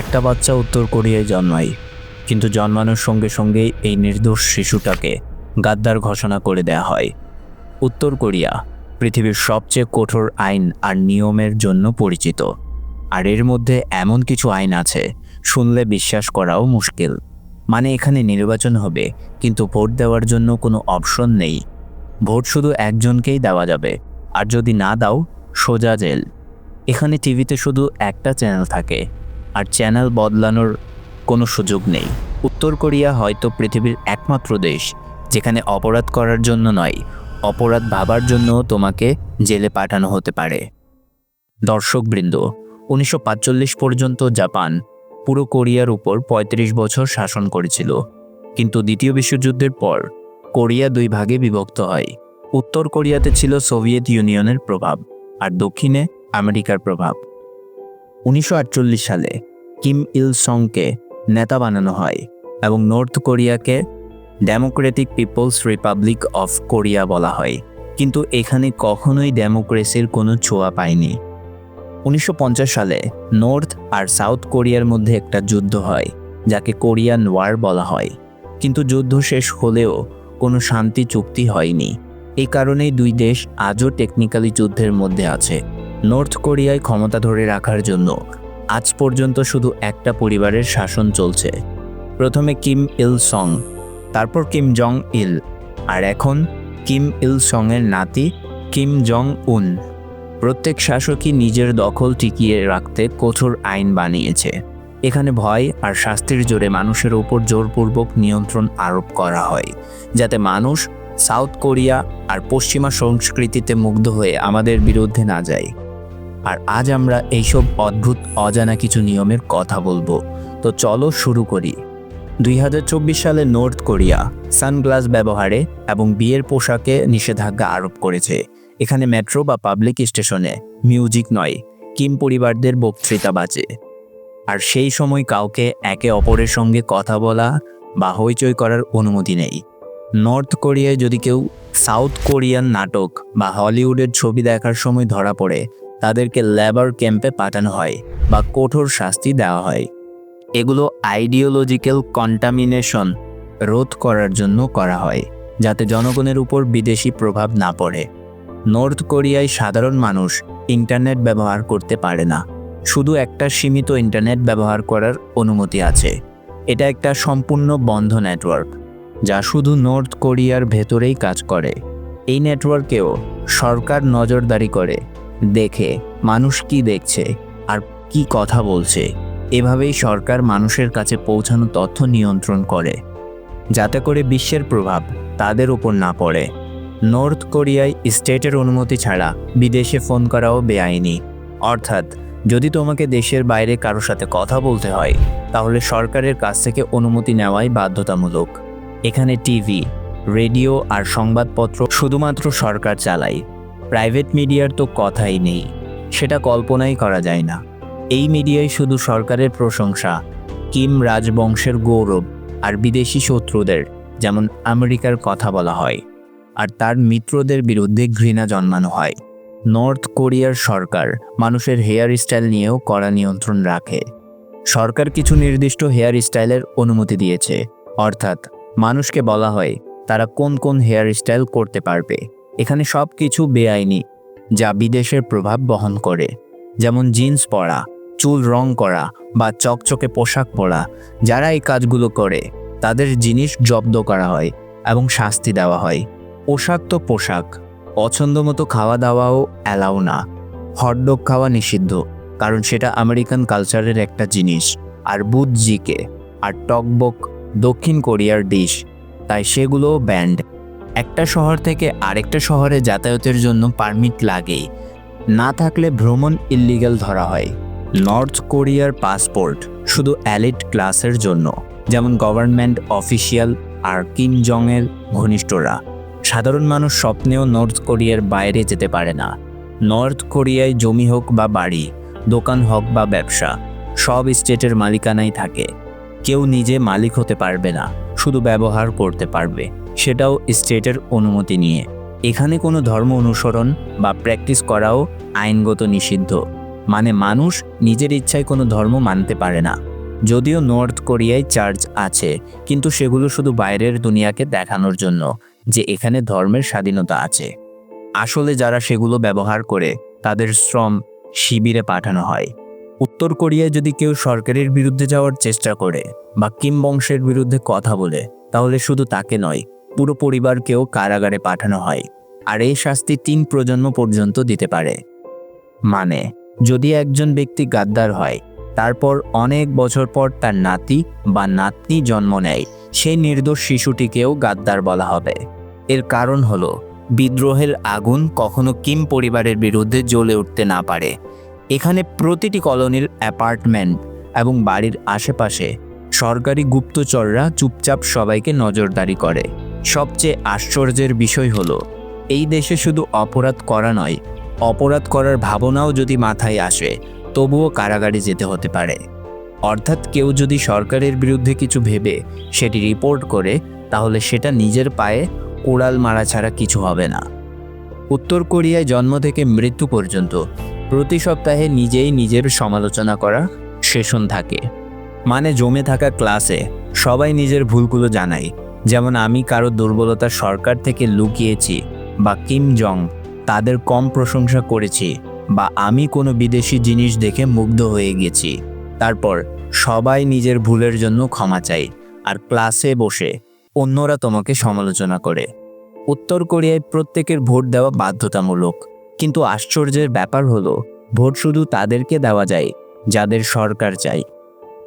একটা বাচ্চা উত্তর কোরিয়ায় জন্মায়, কিন্তু জন্মানোর সঙ্গে সঙ্গেই এই নির্দোষ শিশুটাকে গাদ্দার ঘোষণা করে দেয়া হয়। উত্তর কোরিয়া, পৃথিবীর সবচেয়ে কঠোর আইন আর নিয়মের জন্য পরিচিত। আর এর মধ্যে এমন কিছু আইন আছে, শুনলে বিশ্বাস করাও মুশকিল। মানে এখানে নির্বাচন হবে, কিন্তু ভোট দেওয়ার জন্য কোনো অপশন নেই। ভোট শুধু একজনকেই দেওয়া যাবে, আর যদি না দাও, সোজা জেল। এখানে টিভিতে শুধু একটা চ্যানেল থাকে আর চ্যানেল বদলানোর কোনো সুযোগ নেই। উত্তর কোরিয়া হয়তো পৃথিবীর একমাত্র দেশ, যেখানে অপরাধ করার জন্য নয়, অপরাধ ভাবার জন্য তোমাকে জেলে পাঠানো হতে পারে। দর্শকবৃন্দ উনিশশো পর্যন্ত জাপান পুরো কোরিয়ার উপর ৩৫ বছর শাসন করেছিল। কিন্তু দ্বিতীয় বিশ্বযুদ্ধের পর কোরিয়া দুই ভাগে বিভক্ত হয়। উত্তর কোরিয়াতে ছিল সোভিয়েত ইউনিয়নের প্রভাব আর দক্ষিণে আমেরিকার প্রভাব। উনিশশো আটচল্লিশ সালে কিম ইল সংকে নেতা বানানো হয় এবং north কোরিয়াকে democratic people's republic of Korea বলা হয়। কিন্তু এখানে কখনোই ডেমোক্রেসির কোনো ছোঁয়া পায়নি। উনিশশো পঞ্চাশ সালে নর্থ আর সাউথ কোরিয়ার মধ্যে একটা যুদ্ধ হয়, যাকে কোরিয়ান ওয়ার বলা হয়। কিন্তু যুদ্ধ শেষ হলেও কোনো শান্তি চুক্তি হয়নি। এই কারণেই দুই দেশ আজও টেকনিক্যালি যুদ্ধের মধ্যে আছে। নর্থ কোরিয়ায় ক্ষমতা ধরে রাখার জন্য আজ পর্যন্ত শুধু একটা পরিবারের শাসন চলছে। প্রথমে কিম ইল সং, তারপর কিম জং ইল, আর এখন কিম ইল সংয়ের নাতি কিম জং উন। প্রত্যেক শাসকই নিজের দখল টিকিয়ে রাখতে কঠোর আইন বানিয়েছে। এখানে ভয় আর শাস্তির জোরে মানুষের উপর জোরপূর্বক নিয়ন্ত্রণ আরোপ করা হয়, যাতে মানুষ সাউথ কোরিয়া আর পশ্চিমা সংস্কৃতিতে মুগ্ধ হয়ে আমাদের বিরুদ্ধে না যায়। আর আজ আমরা এইসব অদ্ভুত, অজানা কিছু নিয়মের কথা বলব। তো চলো শুরু করি। দুই হাজার চব্বিশ সালে নর্থ কোরিয়া সানগ্লাস ব্যবহারে এবং বিয়ের পোশাকে নিষেধাজ্ঞা আরোপ করেছে। এখানে মেট্রো বা পাবলিক স্টেশনে মিউজিক নয়, কিম পরিবারদের বক্তৃতা বাজে। আর সেই সময় কাউকে একে অপরের সঙ্গে কথা বলা বা হইচই করার অনুমতি নেই। নর্থ কোরিয়ায় যদি কেউ সাউথ কোরিয়ান নাটক বা হলিউডের ছবি দেখার সময় ধরা পড়ে তাদেরকে লেবার ক্যাম্পে পাঠানো হয় বা কঠোর শাস্তি দেওয়া হয়। এগুলো আইডিওলজিক্যাল কন্টামিনেশন রোধ করার জন্য করা হয়, যাতে জনগণের উপর বিদেশি প্রভাব না পড়ে। নর্থ কোরিয়ায় সাধারণ মানুষ ইন্টারনেট ব্যবহার করতে পারে না। শুধু একটা সীমিত ইন্টারনেট ব্যবহার করার অনুমতি আছে। এটা একটা সম্পূর্ণ বন্ধ নেটওয়ার্ক যা শুধু নর্থ কোরিয়ার ভেতরেই কাজ করে। এই নেটওয়ার্কেও সরকার নজরদারি করে। দেখে, মানুষ কি দেখছে আর কি কথা বলছে, এভাবেই সরকার মানুষের কাছে পৌঁছানো তথ্য নিয়ন্ত্রণ করে, যাতে করে বিশ্বের প্রভাব তাদের উপর না পড়ে। নর্থ কোরিয়ায় স্টেটের অনুমতি ছাড়া বিদেশে ফোন করাও বেআইনি। অর্থাৎ, যদি তোমাকে দেশের বাইরে কারোর সাথে কথা বলতে হয়, তাহলে সরকারের কাছ থেকে অনুমতি নেওয়াই বাধ্যতামূলক। এখানে টিভি, রেডিও আর সংবাদপত্র শুধুমাত্র সরকার চালায়। প্রাইভেট মিডিয়ার তো কথাই নেই, সেটা কল্পনাই করা যায় না। এই মিডিয়ায় শুধু সরকারের প্রশংসা, কিম রাজবংশের গৌরব আর বিদেশি শত্রুদের, যেমন আমেরিকার কথা বলা হয়, আর তার মিত্রদের বিরুদ্ধে ঘৃণা জন্মানো হয়। নর্থ কোরিয়ার সরকার মানুষের হেয়ার স্টাইল নিয়েও কড়া নিয়ন্ত্রণ রাখে। সরকার কিছু নির্দিষ্ট হেয়ার স্টাইলের অনুমতি দিয়েছে, অর্থাৎ মানুষকে বলা হয় তারা কোন কোন হেয়ার স্টাইল করতে পারবে। এখানে সব কিছু বেআইনি, যা বিদেশের প্রভাব বহন করে। যেমন জিন্স পরা, চুল রং করা বা চকচকে পোশাক পরা, যারা এই কাজগুলো করে, তাদের জিনিস জব্দ করা হয় এবং শাস্তি দেওয়া হয়। পোশাক তো পোশাক পছন্দ মতো খাওয়া দাওয়াও অ্যালাউ না। হটডগ খাওয়া নিষিদ্ধ, কারণ সেটা আমেরিকান কালচারের একটা জিনিস, আর বুধ জিকে, আর টকবক দক্ষিণ কোরিয়ার ডিশ, তাই সেগুলোও ব্যান্ড। একটা শহর থেকে আরেকটা শহরে যাতায়াতের জন্য পারমিট লাগে। না থাকলে ভ্রমণ ইল্লিগাল ধরা হয়। নর্থ কোরিয়ার পাসপোর্ট শুধু অ্যালিট ক্লাসের জন্য, যেমন গভর্নমেন্ট অফিসিয়াল আর কিম জংয়ের ঘনিষ্ঠরা। সাধারণ মানুষ স্বপ্নেও নর্থ কোরিয়ার বাইরে যেতে পারে না। নর্থ কোরিয়ায় জমি হোক বা বাড়ি, দোকান হোক বা ব্যবসা, সব স্টেটের মালিকানাই থাকে। কেউ নিজে মালিক হতে পারবে না, শুধু ব্যবহার করতে পারবে। সেটাও স্টেটের অনুমতি নিয়ে। এখানে কোনো ধর্ম অনুসরণ বা প্র্যাকটিস করাও আইনগত নিষিদ্ধ। মানে মানুষ নিজের ইচ্ছায় কোনো ধর্ম মানতে পারে না। যদিও নর্থ কোরিয়ায় চার্চ আছে, কিন্তু সেগুলো শুধু বাইরের দুনিয়াকে দেখানোর জন্য, যে এখানে ধর্মের স্বাধীনতা আছে। আসলে যারা সেগুলো ব্যবহার করে, তাদের শ্রম শিবিরে পাঠানো হয়। উত্তর কোরিয়ায় যদি কেউ সরকারের বিরুদ্ধে যাওয়ার চেষ্টা করে, বা কিম বংশের বিরুদ্ধে কথা বলে, তাহলে শুধু তাকে নয় পুরো পরিবারকেও কারাগারে পাঠানো হয় আর এই শাস্তি তিন প্রজন্ম পর্যন্ত দিতে পারে। মানে যদি একজন ব্যক্তি গাদ্দার হয়, তারপর অনেক বছর পর তার নাতি বা নাতনি জন্ম নেয়, সেই নির্দোষ শিশুটিকেও গাদ্দার বলা হবে। এর কারণ হলো, বিদ্রোহের আগুন কখনো কিম পরিবারের বিরুদ্ধে জ্বলে উঠতে না পারে। এখানে প্রতিটি কলোনির অ্যাপার্টমেন্ট এবং বাড়ির আশেপাশে সরকারি গুপ্তচররা চুপচাপ সবাইকে নজরদারি করে। সবচেয়ে আশ্চর্যের বিষয় হলো, এই দেশে শুধু অপরাধ করা নয়, অপরাধ করার ভাবনাও যদি মাথায় আসে, তবুও কারাগারে যেতে হতে পারে। অর্থাৎ কেউ যদি সরকারের বিরুদ্ধে কিছু ভেবে সেটি রিপোর্ট করে, তাহলে সেটা নিজের পায়ে কোড়াল মারা ছাড়া কিছু হবে না। উত্তর কোরিয়ায় জন্ম থেকে মৃত্যু পর্যন্ত প্রতি সপ্তাহে নিজেই নিজের সমালোচনা করা সেশন থাকে। মানে জমে থাকা ক্লাসে সবাই নিজের ভুলগুলো জানায় যেমন আমি কারও দুর্বলতা সরকার থেকে লুকিয়েছি বা কিম জং তাদের কম প্রশংসা করেছি বা আমি কোনো বিদেশি জিনিস দেখে মুগ্ধ হয়ে গেছি। তারপর সবাই নিজের ভুলের জন্য ক্ষমা চাই আর ক্লাসে বসে অন্যরা তোমাকে সমালোচনা করে। উত্তর কোরিয়ায় প্রত্যেকের ভোট দেওয়া বাধ্যতামূলক। কিন্তু আশ্চর্যের ব্যাপার হলো, ভোট শুধু তাদেরকে দেওয়া যায়, যাদের সরকার চাই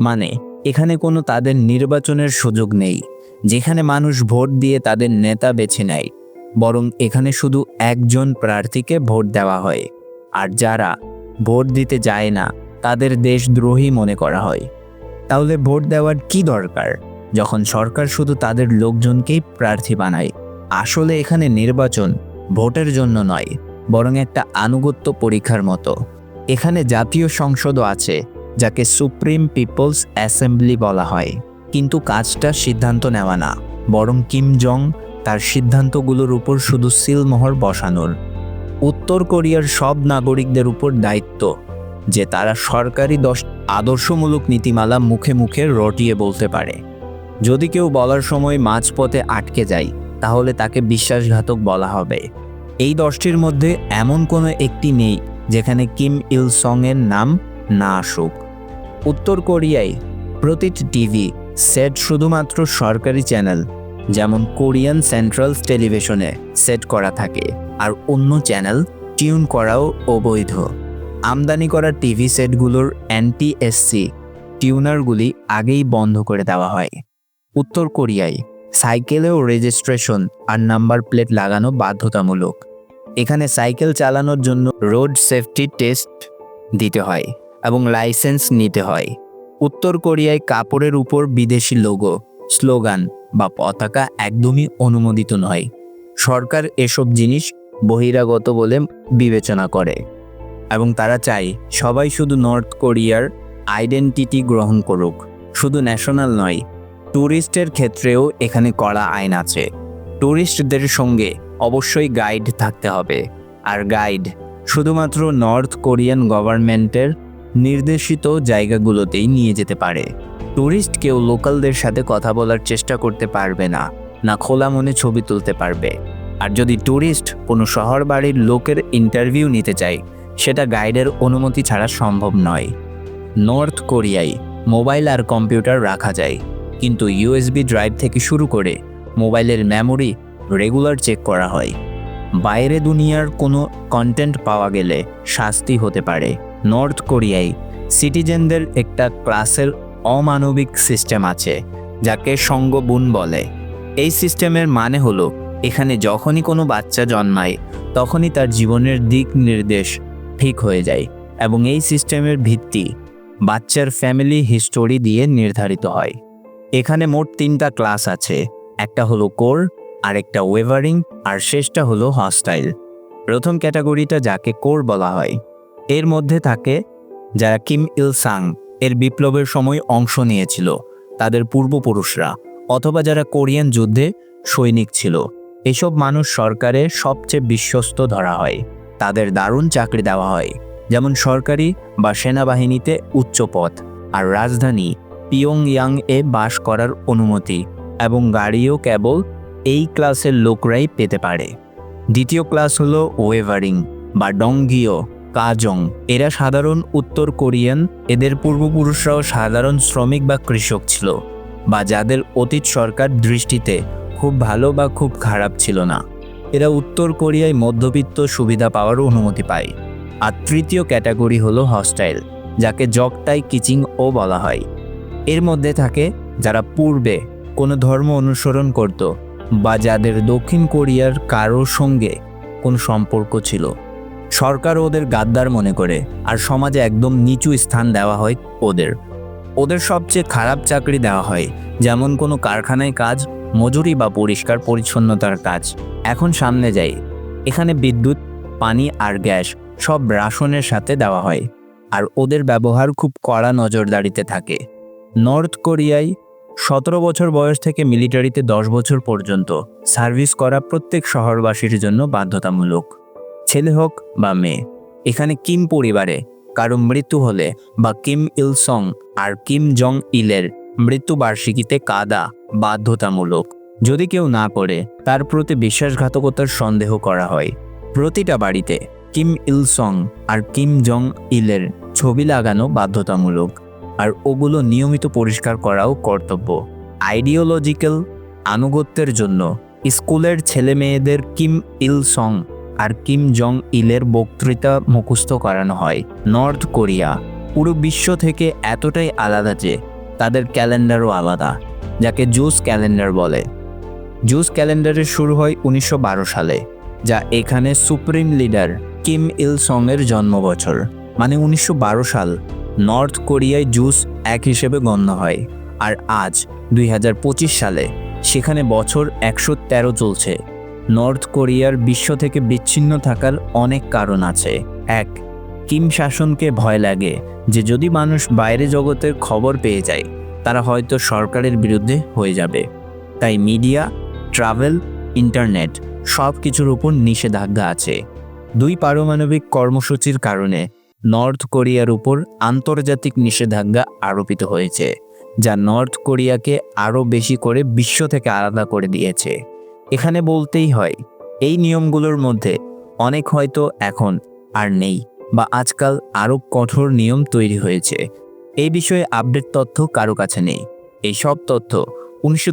মানে এখানে কোনো তাদের নির্বাচনের সুযোগ নেই। যেখানে মানুষ ভোট দিয়ে তাদের নেতা বেছে নেয়, বরং এখানে শুধু একজন প্রার্থীকে ভোট দেওয়া হয়। আর যারা ভোট দিতে যায় না, তাদের দেশদ্রোহী মনে করা হয়। তাহলে ভোট দেওয়ার কি দরকার? যখন সরকার শুধু তাদের লোকজনকেই প্রার্থী বানায়, আসলে এখানে নির্বাচন ভোটের জন্য নয়, বরং একটা আনুগত্য পরীক্ষার মতো। এখানে জাতীয় সংসদও আছে, যাকে সুপ্রিম পিপলস অ্যাসেম্বলি বলা হয়। কিন্তু কাজটা সিদ্ধান্ত নেওয়া না, বরং কিম জং তার সিদ্ধান্তগুলোর উপর শুধু সিলমোহর বসানোর। উত্তর কোরিয়ার সব নাগরিকদের উপর দায়িত্ব, যে তারা সরকারি দশ আদর্শমূলক নীতিমালা মুখে মুখে রটিয়ে বলতে পারে। যদি কেউ বলার সময় মাঝপথে আটকে যায়, তাহলে তাকে বিশ্বাসঘাতক বলা হবে। এই দশটির মধ্যে এমন কোনো একটি নেই, যেখানে কিম ইল সং এর নাম না আসুক। উত্তর কোরিয়ায় প্রতিটি টিভি সেট শুধুমাত্র সরকারি চ্যানেল, যেমন কোরিয়ান সেন্ট্রাল টেলিভিশনে সেট করা থাকে, আর অন্য চ্যানেল টিউন করাও অবৈধ। আমদানি করা টিভি সেটগুলোর অ্যান্টি এসসি টিউনারগুলি আগেই বন্ধ করে দেওয়া হয়। উত্তর কোরিয়ায়, সাইকেলেও রেজিস্ট্রেশন আর নাম্বার প্লেট লাগানো বাধ্যতামূলক। এখানে সাইকেল চালানোর জন্য রোড সেফটি টেস্ট দিতে হয় এবং লাইসেন্স নিতে হয়। উত্তর কোরিয়ায় কাপড়ের উপর বিদেশি লোগো, স্লোগান বা পতাকা একদমই অনুমোদিত নয়। সরকার এসব জিনিস বহিরাগত বলে বিবেচনা করে এবং তারা চায় সবাই শুধু নর্থ কোরিয়ার আইডেন্টিটি গ্রহণ করুক, শুধু ন্যাশনাল নয় ট্যুরিস্টের ক্ষেত্রেও এখানে কড়া আইন আছে। ট্যুরিস্টদের সঙ্গে অবশ্যই গাইড থাকতে হবে, আর গাইড শুধুমাত্র নর্থ কোরিয়ান গভর্নমেন্টের নির্দেশিত জায়গাগুলোতেই নিয়ে যেতে পারে। ট্যুরিস্ট কেউ লোকালদের সাথে কথা বলার চেষ্টা করতে পারবে না না খোলা মনে ছবি তুলতে পারবে। আর যদি ট্যুরিস্ট কোনো শহর বাড়ির লোকের ইন্টারভিউ নিতে চায়, সেটা গাইডের অনুমতি ছাড়া সম্ভব নয়। নর্থ কোরিয়ায় মোবাইল আর কম্পিউটার রাখা যায়, কিন্তু ইউএসবি ড্রাইভ থেকে শুরু করে মোবাইলের মেমোরি রেগুলার চেক করা হয়। বাইরে দুনিয়ার কোনো কন্টেন্ট পাওয়া গেলে শাস্তি হতে পারে। নর্থ কোরিয়ায় সিটিজেনদের একটা ক্লাসের অমানবিক সিস্টেম আছে, যাকে সঙ্গবুন বলে। এই সিস্টেমের মানে হলো, এখানে যখনই কোনো বাচ্চা জন্মায়, তখনই তার জীবনের দিক নির্দেশ ঠিক হয়ে যায় এবং এই সিস্টেমের ভিত্তি বাচ্চার ফ্যামিলি হিস্টোরি দিয়ে নির্ধারিত হয়। এখানে মোট তিনটা ক্লাস আছে, একটা হলো কোর আরেকটা ওয়েভারিং আর শেষটা হলো হস্টাইল প্রথম ক্যাটাগরিটা যাকে কোর বলা হয়। এর মধ্যে থাকে যারা কিম ইল সাং এর বিপ্লবের সময় অংশ নিয়েছিল, তাদের পূর্বপুরুষরা, অথবা যারা কোরিয়ান যুদ্ধে সৈনিক ছিল। এসব মানুষ সরকারের সবচেয়ে বিশ্বস্ত ধরা হয়। তাদের দারুণ চাকরি দেওয়া হয়, যেমন সরকারি বা সেনাবাহিনীতে উচ্চ পদ, আর রাজধানী পিয়ংয়াং এ বাস করার অনুমতি এবং গাড়িও কেবল এই ক্লাসের লোকরাই পেতে পারে। দ্বিতীয় ক্লাস হলো ওয়েভারিং বা ডংগিও। কাজং। এরা সাধারণ উত্তর কোরিয়ান। এদের পূর্বপুরুষরাও সাধারণ শ্রমিক বা কৃষক ছিল বা যাদের অতীত সরকার দৃষ্টিতে খুব ভালো বা খুব খারাপ ছিল না। এরা উত্তর কোরিয়ায় মধ্যবিত্ত সুবিধা পাওয়ার অনুমতি পায়। আর তৃতীয় ক্যাটাগরি হলো হস্টাইল, যাকে জগটাই কিচিং ও বলা হয়। এর মধ্যে থাকে যারা পূর্বে কোনো ধর্ম অনুসরণ করত বা যাদের দক্ষিণ কোরিয়ার কারোর সঙ্গে কোনো সম্পর্ক ছিল। সরকার ওদের গাদ্দার মনে করে, আর সমাজে একদম নিচু স্থান দেওয়া হয় ওদের। ওদের সবচেয়ে খারাপ চাকরি দেওয়া হয়, যেমন কোনো কারখানায় কাজ, মজুরি বা পরিষ্কার পরিচ্ছন্নতার কাজ। এখন সামনে যাই, এখানে বিদ্যুৎ, পানি আর গ্যাস সব রাশনের সাথে দেওয়া হয়, আর ওদের ব্যবহার খুব কড়া নজরদারিতে থাকে। নর্থ কোরিয়ায় সতেরো বছর বয়স থেকে মিলিটারিতে দশ বছর পর্যন্ত সার্ভিস করা প্রত্যেক শহরবাসীর জন্য বাধ্যতামূলক। ছেলে হোক বা মেয়ে, এখানে কিম পরিবারে কারও মৃত্যু হলে বা কিম ইল সং আর কিম জং ইলের মৃত্যুবার্ষিকীতে কাদা বাধ্যতামূলক। যদি কেউ না করে তার প্রতি বিশ্বাসঘাতকতার সন্দেহ করা হয়। প্রতিটা বাড়িতে কিম ইল সং আর কিম জং ইলের ছবি লাগানো বাধ্যতামূলক, আর ওগুলো নিয়মিত পরিষ্কার করাও কর্তব্য। আইডিওলজিক্যাল আনুগত্যের জন্য স্কুলের ছেলে মেয়েদের কিম ইল সং আর কিম জং ইলের বক্তৃতা মুখস্থ করানো হয়। নর্থ কোরিয়া, পুরো বিশ্ব থেকে এতটাই আলাদা যে তাদের ক্যালেন্ডারও আলাদা, যাকে জুস ক্যালেন্ডার বলে। জুস ক্যালেন্ডারের শুরু হয় উনিশশো বারো সালে, যা এখানে সুপ্রিম লিডার কিম ইল সংয়ের জন্মবছর। মানে উনিশশো বারো সাল নর্থ কোরিয়ায় জুস এক হিসেবে গণ্য হয়, আর আজ দুই হাজার পঁচিশ সালে সেখানে বছর একশো তেরো চলছে। নর্থ কোরিয়ার বিশ্ব থেকে বিচ্ছিন্ন থাকার অনেক কারণ আছে। এক, কিম শাসনকে ভয় লাগে যে যদি মানুষ বাইরে জগতের খবর পেয়ে যায়, তারা হয়তো সরকারের বিরুদ্ধে হয়ে যাবে। তাই মিডিয়া, ট্রাভেল, ইন্টারনেট সব কিছুর উপর নিষেধাজ্ঞা আছে। দুই পারমাণবিক কর্মসূচির কারণে নর্থ কোরিয়ার উপর আন্তর্জাতিক নিষেধাজ্ঞা আরোপিত হয়েছে, যা নর্থ কোরিয়াকে আরও বেশি করে বিশ্ব থেকে আলাদা করে দিয়েছে। এখানে বলতেই হয়, এই নিয়মগুলোর মধ্যে অনেক হয়তো এখন আর নেই বা আজকাল আরও কঠোর নিয়ম তৈরি হয়েছে। এই বিষয়ে আপডেট তথ্য কারও কাছে নেই। এই সব তথ্য উনিশশো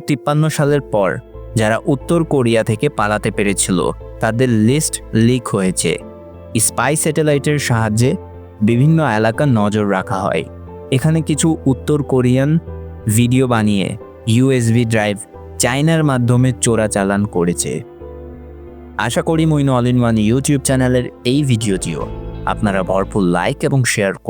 সালের পর যারা উত্তর কোরিয়া থেকে পালাতে পেরেছিল, তাদের লিস্ট লিক হয়েছে। স্পাই স্যাটেলাইটের সাহায্যে বিভিন্ন এলাকা নজর রাখা হয়। এখানে কিছু উত্তর কোরিয়ান ভিডিও বানিয়ে ইউএসবি ড্রাইভ চায়নার মাধ্যমে চোরাচালান করেছে। আশা করি Moin all in one YouTube চ্যানেলের এই ভিডিওটিও আপনারা ভরপুর লাইক এবং শেয়ার